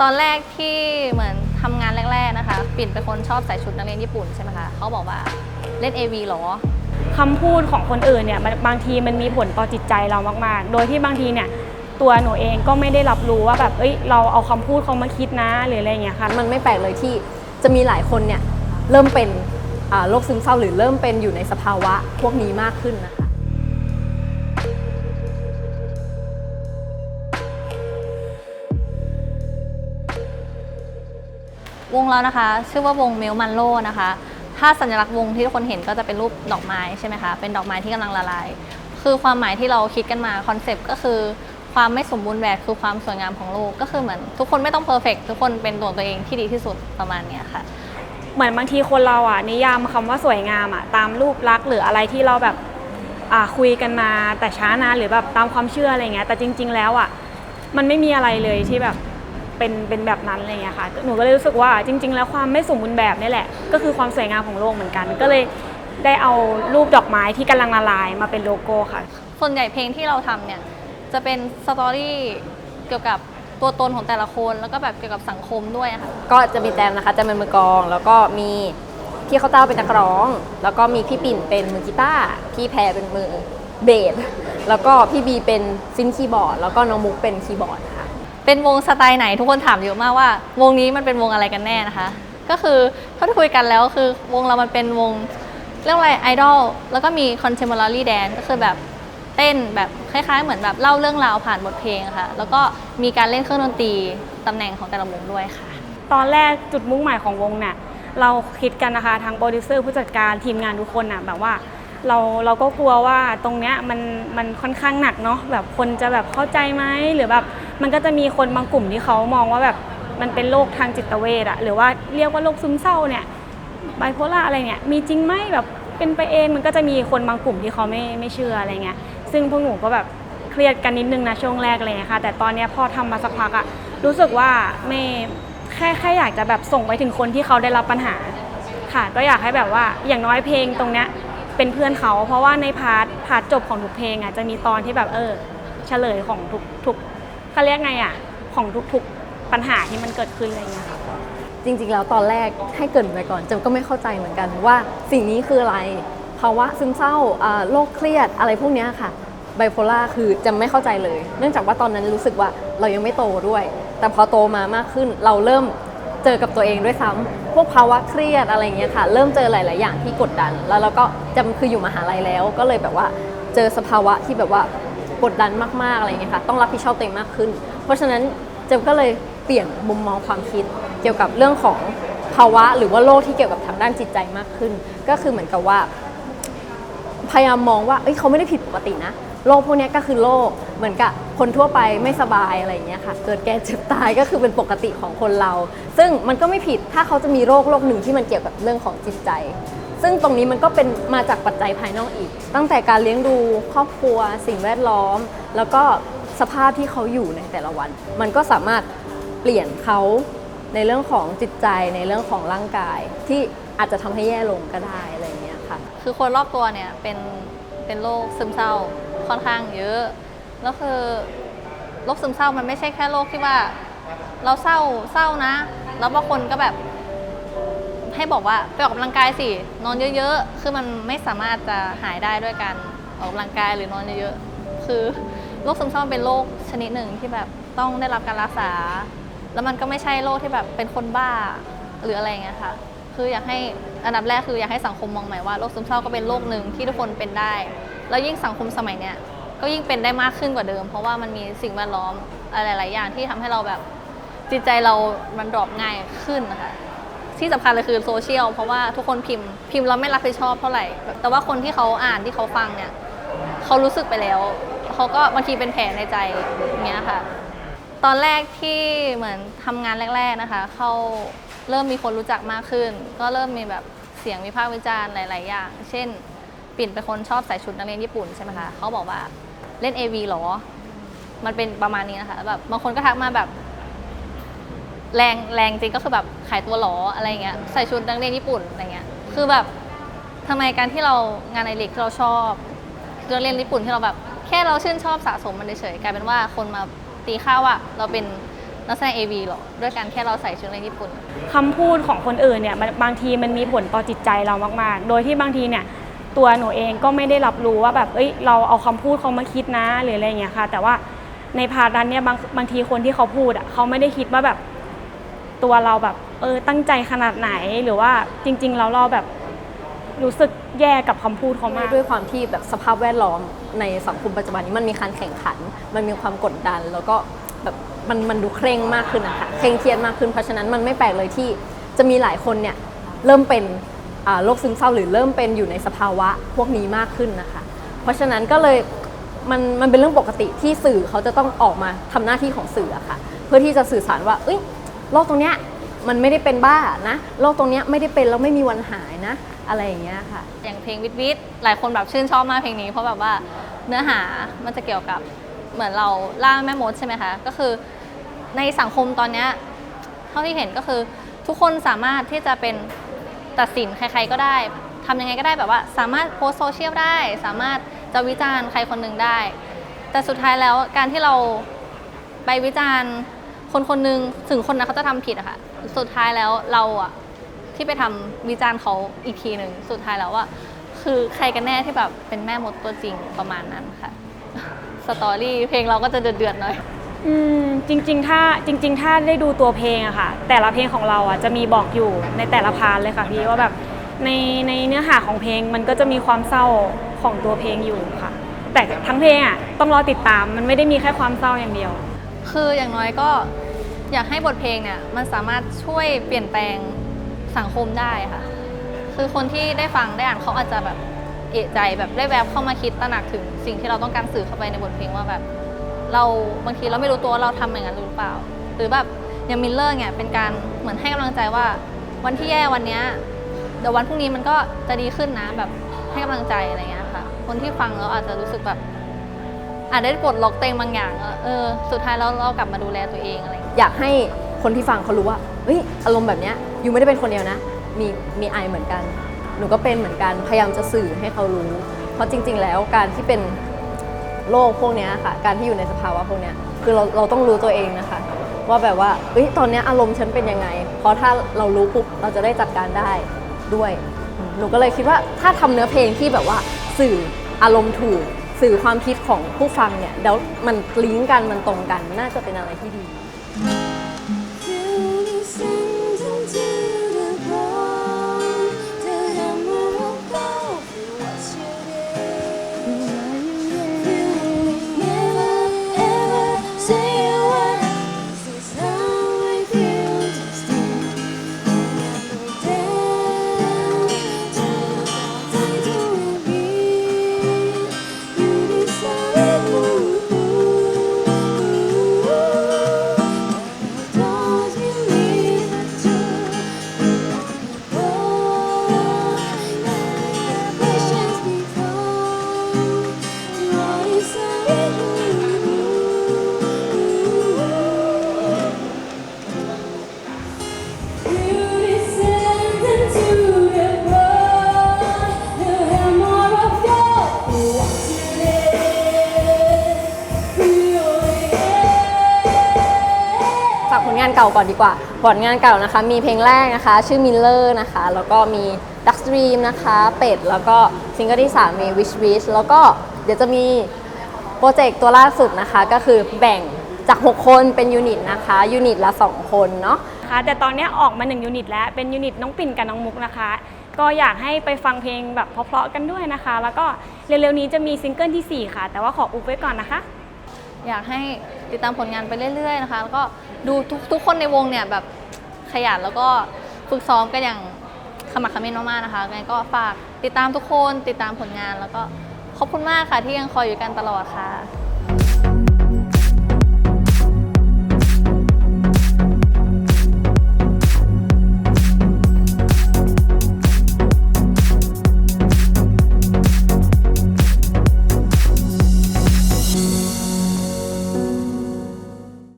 ตอนแรกที่เหมือนทำงานแรก ๆนะคะ ปิ่นเป็นคนชอบใส่ชุดนักเรียนญี่ปุ่นใช่ไหมคะเขาบอกว่าเล่น AV เหรอคำพูดของคนอื่นเนี่ยบางทีมันมีผลต่อจิตใจเรามากๆ โดยที่บางทีเนี่ยตัวหนูเองก็ไม่ได้รับรู้ว่าแบบเอ้ยเราเอาคำพูดเขามาคิดนะหรืออะไรอย่างเงี้ยค่ะมันไม่แปลกเลยที่จะมีหลายคนเนี่ยเริ่มเป็นโรคซึมเศร้าหรือเริ่มเป็นอยู่ในสภาวะพวกนี้มากขึ้นนะคะ วงเรานะคะ ชื่อว่าวงเมลมันโลนะคะ ถ้าสัญลักษณ์วงที่ทุกคนเห็นก็จะเป็นรูปดอกไม้ใช่ไหมคะเป็นดอกไม้ที่กำลังละลาย คือความหมายที่เราคิดกันมาคอนเซปต์ก็คือความไม่สมบูรณ์แบบคือความสวยงามของโลกก็คือเหมือนทุกคนไม่ต้องเพอร์เฟกทุกคนเป็นตัวตัวเองที่ดีที่สุดประมาณนี้ค่ะ เหมือนบางทีคนเราอะนิยามคำว่าสวยงามอะตามรูปลักษณ์หรืออะไรที่เราแบบอ่าคุยกันมาแต่ช้านานหรือแบบตามความเชื่ออะไรเงี้ยแต่จริง ๆ แล้วอะมันไม่มีอะไรเลยที่แบบ เป็นเป็นแบบนั้นอะไรเงี้ยค่ะหนูก็เลยรู้สึกว่าจริง ๆ แล้วความไม่สมบูรณ์แบบนี่แหละ ก็คือความสวยงามของโลกเหมือนกัน ก็เลยได้เอารูปดอกไม้ที่กำลังละลายมาเป็นโลโก้ค่ะ ส่วนใหญ่เพลงที่เราทำเนี่ยจะเป็นสตอรี่เกี่ยวกับตัวตนของแต่ละคนแล้วก็แบบเกี่ยวกับสังคมด้วยอะค่ะ ก็จะมีแจมนะคะแจะเป็นมือกลอง แล้วก็มีพี่ข้าวเต้าเป็นนักร้อง แล้วก็มีพี่ปิ่นเป็นมือกีตาร์พี่แพรเป็นมือเบสแล้วก็พี่บีเป็นซินคีย์บอร์ด แล้วก็น้องมุกเป็นคีย์บอร์ดค่ะ เป็นวงสไตล์ไหนทุกคนถามเยอะมากว่า วงนี้มันเป็นวงอะไรกันแน่นะคะ ก็คือเท่าที่คุยกันแล้วคือวงเรามันเป็นวงเรื่องอะไรไอดอลแล้วก็มีคอนเทม p o r a r y dance ก็คือแบบเต้นแบบคล้ายๆ เหมือนแบบเล่าเรื่องราวผ่านบทเพลงะค่ะ แล้วก็มีการเล่นเครื่องดนตรีตำแหน่งของแต่ละวงด้วยค่ะ ตอนแรกจุดมุ่งหมายของวงเนี่ยเราคิดกันนะคะทางโปรดิวเซอร์ผู้จัดการทีมงานทุกคนน่ะแบบว่าเราเราก็กลัวว่าตรงเนี้ยมันมันค่อนข้างหนักเนาะแบบคนจะแบบเข้าใจไหมหรือแบบ มันก็จะมีคนบางกลุ่มที่เขามองว่าแบบมันเป็นโรคทางจิตเวชอะหรือว่าเรียกว่าโรคซึมเศร้าเนี่ยไบโพล่าอะไรเนี่ยมีจริงไหมแบบเป็นไปเองมันก็จะมีคนบางกลุ่มที่เขาไม่ไม่เชื่ออะไรเงี้ยซึ่งพวกหนูก็แบบเครียดกันนิดนึงนะช่วงแรกเลยค่ะ แต่ตอนนี้พอทำมาสักพักอะรู้สึกว่าไม่แค่แค่อยากจะแบบส่งไปถึงคนที่เขาได้รับปัญหาค่ะ ก็อยากให้แบบว่าอย่างน้อยเพลงตรงเนี้ยเป็นเพื่อนเขา เพราะว่าในพาร์ทพาร์ทจบของทุกเพลงอะจะมีตอนที่แบบเออเฉลยของทุกทุก เขาเรียกไงอะ ของทุกทุกปัญหาที่มันเกิดขึ้นอะไรเงี้ยค่ะจริงๆ แล้วตอนแรกให้เกรินไปก่อนเจมก็ไม่เข้าใจเหมือนกันว่าสิ่งนี้คืออะไรภาวะซึมเศร้าโรคเครียดอะไรพวกนี้ค่ะไบโพล่าคือจะไม่เข้าใจเลย เนื่องจากว่าตอนนั้นรู้สึกว่าเรายังไม่โตด้วย แต่พอโตมามากขึ้นเราเริ่มเจอกับตัวเองด้วยซ้ำพวกภาวะเครียดอะไรเงี้ยค่ะ เริ่มเจอหลาย ๆ อย่างที่กดดัน แล้วเราก็จำคืออยู่มหาลัยแล้ว ก็เลยแบบว่าเจอสภาวะที่แบบว่า กดดันมากๆอะไรเงี้ยค่ะต้องรับผิดชอบตัวเองมากขึ้น เพราะฉะนั้นเจมก็เลยเปลี่ยนมุมมองความคิด เกี่ยวกับเรื่องของภาวะหรือว่าโรคที่เกี่ยวกับทางด้านจิตใจมากขึ้น ก็คือเหมือนกับว่า พยายามมองว่าเอ้ยเขาไม่ได้ผิดปกตินะโรคพวกนี้ก็คือโรคเหมือนกับคนทั่วไปไม่สบายอะไรอย่างเงี้ยค่ะ เกิดแก่เจ็บตายก็คือเป็นปกติของคนเรา ซึ่งมันก็ไม่ผิดถ้าเขาจะมีโรคโรคหนึ่งที่มันเกี่ยวกับเรื่องของจิตใจ ซึ่งตรงนี้มันก็เป็นมาจากปัจจัยภายนอกอีก ตั้งแต่การเลี้ยงดูครอบครัว สิ่งแวดล้อม แล้วก็สภาพที่เขาอยู่ในแต่ละวัน มันก็สามารถเปลี่ยนเขาในเรื่องของจิตใจในเรื่องของร่างกายที่อาจจะทำให้แย่ลงก็ได้อะไรเงี้ยค่ะ คือคนรอบตัวเนี่ยเป็นเป็นโรคซึมเศร้าค่อนข้างเยอะแล้วคือโรคซึมเศร้ามันไม่ใช่แค่โรคที่ว่า เราเศร้าเศร้านะ แล้วบางคนก็แบบ ให้บอกว่าไปออกกำลังกายสิ นอนเยอะๆ คือมันไม่สามารถจะหายได้ด้วยการออกกำลังกายหรือนอนเยอะๆ คือโรคซึมเศร้าเป็นโรคชนิดหนึ่งที่แบบต้องได้รับการรักษา แล้วมันก็ไม่ใช่โรคที่แบบเป็นคนบ้าหรืออะไรเงี้ยค่ะ คืออยากให้อันดับแรกคืออยากให้สังคมมองใหม่ว่าโรคซึมเศร้าก็เป็นโรคหนึ่งที่ทุกคนเป็นได้ แล้วยิ่งสังคมสมัยเนี้ยก็ยิ่งเป็นได้มากขึ้นกว่าเดิม เพราะว่ามันมีสิ่งแวดล้อมอะไรหลายอย่างที่ทำให้เราแบบจิตใจเรามันดรอปง่ายขึ้นนะคะ ที่สำคัญเลยคือโซเชียลเพราะว่าทุกคนพิมพ์พิมพ์เราไม่รับผิดชอบเท่าไหร่ แต่ว่าคนที่เขาอ่านที่เขาฟังเนี่ยเขารู้สึกไปแล้วเขาก็บางทีเป็นแผลในใจอย่างเงี้ยค่ะ ตอนแรกที่เหมือนทำงานแรก ๆนะคะเขาเริ่มมีคนรู้จักมากขึ้น ก็เริ่มมีแบบเสียงวิพากษ์วิจารณ์หลาย ๆ อย่าง เช่น ปิ่นเป็นคนชอบใส่ชุดนักเรียนญี่ปุ่นใช่ไหมคะเขาบอกว่าเล่น AV เหรอ มันเป็นประมาณนี้นะคะแบบบางคนก็ทักมาแบบ แรงแรงจริงก็คือแบบขายตัวหรออะไรเงี้ยใส่ชุดนักเรียนญี่ปุ่นอะไรเงี้ยคือแบบทำไมการที่เรางานในเล็กที่เราชอบนักเรียนญี่ปุ่นที่เราแบบแค่เราชื่นชอบสะสมมันเฉยๆกลายเป็นว่าคนมาตีค่าว่าเราเป็นนักแสดง AV หรอด้วยการแค่เราใส่ชุดในญี่ปุ่นคำพูดของคนอื่นเนี่ยบางทีมันมีผลต่อจิตใจเรามาก ๆ โดยที่บางทีเนี่ยตัวหนูเองก็ไม่ได้รับรู้ว่าแบบเอ้ยเราเอาคำพูดเขามาคิดนะหรืออะไรอย่างเงี้ยค่ะ แต่ว่าในพาร์ทนั้นเนี่ยบางบางทีคนที่เขาพูดอะเขาไม่ได้คิดว่าแบบ ตัวเราแบบเออตั้งใจขนาดไหนหรือว่าจริงๆเราเราแบบรู้สึกแย่กับคำพูดเขามากด้วยความที่แบบสภาพแวดล้อมในสังคมปัจจุบันนี้มันมีการแข่งขัน มันมีความกดดัน แล้วก็แบบมันมันดูเคร่งมากขึ้นนะคะเคร่งเครียดมากขึ้นเพราะฉะนั้นมันไม่แปลกเลยที่จะมีหลายคนเนี่ยเริ่มเป็นโรคซึมเศร้าหรือเริ่มเป็นอยู่ในสภาวะพวกนี้มากขึ้นนะคะ เพราะฉะนั้นก็เลยมันมันเป็นเรื่องปกติที่สื่อเขาจะต้องออกมาทำหน้าที่ของสื่ออะค่ะ เพื่อที่จะสื่อสารว่าเอ้ย โรคตรงเนี้ยมันไม่ได้เป็นบ้านะโรคตรงเนี้ยไม่ได้เป็นแล้วไม่มีวันหายนะ อะไรอย่างเงี้ยค่ะ อย่างเพลงวิทวิทหลายคนแบบชื่นชอบมากเพลงนี้ เพราะแบบว่าเนื้อหามันจะเกี่ยวกับเหมือนเราล่าแม่มดใช่ไหมคะก็คือในสังคมตอนเนี้ยเท่าที่เห็นก็คือทุกคนสามารถที่จะเป็นตัดสินใครๆก็ได้ทำยังไงก็ได้แบบว่า สามารถโพสโซเชียลได้ สามารถจะวิจารณ์ใครคนหนึ่งได้ แต่สุดท้ายแล้วการที่เราไปวิจารณ์ คนคนหนึ่งถึงคนนั้นเขาจะทำผิดอะค่ะ สุดท้ายแล้วเราอะที่ไปทำวิจารณ์เขาอีกทีหนึ่งสุดท้ายแล้วว่าคือใครกันแน่ที่แบบเป็นแม่มดตัวจริงประมาณนั้นค่ะสตอรี่เพลงเราก็จะเดือดๆหน่อยอืมจริงๆ ถ้าจริง ๆ ถ้าได้ดูตัวเพลงอะค่ะ แต่ละเพลงของเราอะจะมีบอกอยู่ในแต่ละพาร์ทเลยค่ะพี่ว่าแบบในในเนื้อหาของเพลงมันก็จะมีความเศร้าของตัวเพลงอยู่ค่ะ แต่ทั้งเพลงอะต้องรอติดตามมันไม่ได้มีแค่ความเศร้าอย่างเดียว คืออย่างน้อยก็อยากให้บทเพลงเนี่ยมันสามารถช่วยเปลี่ยนแปลงสังคมได้ค่ะ คือคนที่ได้ฟังได้อ่านเขาอาจจะแบบเอะใจแบบได้แวบเข้ามาคิดตระหนักถึงสิ่งที่เราต้องการสื่อเข้าไปในบทเพลงว่าแบบ เราบางทีเราไม่รู้ตัวว่าเราทำอย่างนั้นหรือเปล่า หรือแบบอย่างมิลเลอร์เนี่ยเป็นการเหมือนให้กำลังใจว่า วันที่แย่วันเนี้ยเดี๋ยววันพรุ่งนี้มันก็จะดีขึ้นนะแบบให้กำลังใจอะไรเงี้ยค่ะ คนที่ฟังแล้วอาจจะรู้สึกแบบ อาจได้ปลดล็อกเตวเองบางอย่างเออสุดท้ายแล้วเรากลับมาดูแลตัวเองอะไรอยากให้คนที่ฟังเขารู้ว่าเฮ้ยอารมณ์แบบเนี้ยยูไม่ได้เป็นคนเดียวนะ มีมีไอเหมือนกัน หนูก็เป็นเหมือนกันพยายามจะสื่อให้เขารู้ เพราะจริง ๆ แล้วการที่เป็นโรคพวกเนี้ยค่ะ การที่อยู่ในสภาวะพวกเนี้ยคือเราเราต้องรู้ตัวเองนะคะ ว่าแบบว่าเฮ้ยตอนเนี้ยอารมณ์ฉันเป็นยังไง เพราะถ้าเรารู้ปุ๊บเราจะได้จัดการได้ด้วย หนูก็เลยคิดว่าถ้าทำเนื้อเพลงที่แบบว่าสื่ออารมณ์ถูก สื่อความคิดของผู้ฟังเนี่ยเดี๋ยวมันลิงก์กันมันตรงกันน่าจะเป็นอะไรที่ดีานเก่าก่อนดีกว่า ผลงานเก่านะคะ มีเพลงแรกนะคะ ชื่อ Miller นะคะ แล้วก็มี Duck Stream นะคะ เป็ด แล้วก็ซิงเกิลที่3มี Wish Wish แล้วก็เดี๋ยวจะมีโปรเจกต์ตัวล่าสุดนะคะ ก็คือแบ่งจาก 6 คนเป็นยูนิตนะคะ ยูนิตละ 2 คนเนาะนะคะแต่ตอนนี้ออกมา 1 ยูนิตแล้วเป็นยูนิตน้องปิ่นกับน้องมุกนะคะ ก็อยากให้ไปฟังเพลงแบบเพราะๆกันด้วยนะคะ แล้วก็เร็วๆนี้จะมีซิงเกิลที่ 4 ค่ะ แต่ว่าขออุบไว้ก่อนนะคะ อยากให้ติดตามผลงานไปเรื่อยๆนะคะ แล้วก็ดูทุกทุกคนในวงเนี่ยแบบขยันแล้วก็ฝึกซ้อมกันอย่างขมักเขม้นมากๆนะคะงั้นก็ฝากติดตามทุกคนติดตามผลงานแล้วก็ขอบคุณมากค่ะที่ยังคอยอยู่กันตลอดค่ะ